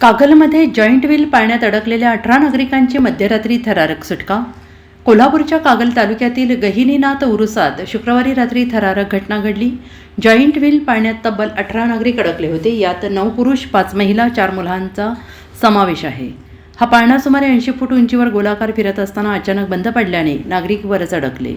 कागलमध्ये joint wheel पाळण्यात अडकलेल्या अठरा नागरिकांची मध्यरात्री थरारक सुटका. कोल्हापूरच्या कागल तालुक्यातील गहिनीनाथ उरुसात शुक्रवारी रात्री थरारक घटना घडली. जॉईंट व्हील पाळण्यात तब्बल अठरा नागरिक अडकले होते. यात नऊ पुरुष पाच महिला चार मुलांचा समावेश आहे. हा पाळणा सुमारे ऐंशी फूट उंचीवर गोलाकार फिरत असताना अचानक बंद पडल्याने नागरिक वरच अडकले.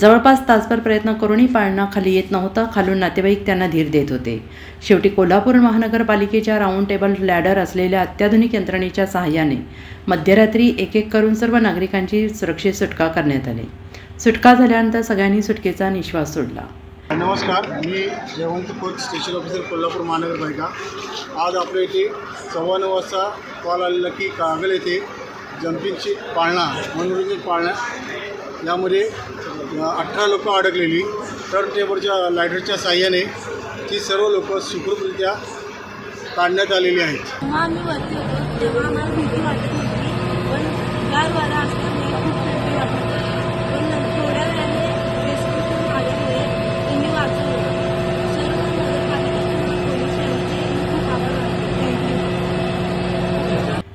जवळपास तासभर प्रयत्न करूनही पाळणा खाली येत नव्हता. खालून नातेवाईक त्यांना धीर देत होते. शेवटी कोल्हापूर महानगरपालिकेच्या राऊंड टेबल लॅडर असलेल्या अत्याधुनिक यंत्रणेच्या सहाय्याने मध्यरात्री एक एक करून सर्व नागरिकांची सुरक्षित सुटका करण्यात आली. सुटका झाल्यानंतर सगळ्यांनी सुटकेचा निश्वास सोडला. नमस्कार. मी जयवंत खोत स्टेशन ऑफिसर कोल्हापूर महानगरपालिका. आज आपल्या इथे सव्वा नऊ वाजता कॉल आलेला की कागल येथे जम्पिंगची पाळणा मनोरंजन पाळणा यामध्ये अठरा लोकं अडकलेली. टर्न टेबलच्या लायडरच्या साह्याने ती सर्व लोकं सुखरूपरित्या काढण्यात आलेली आहेत.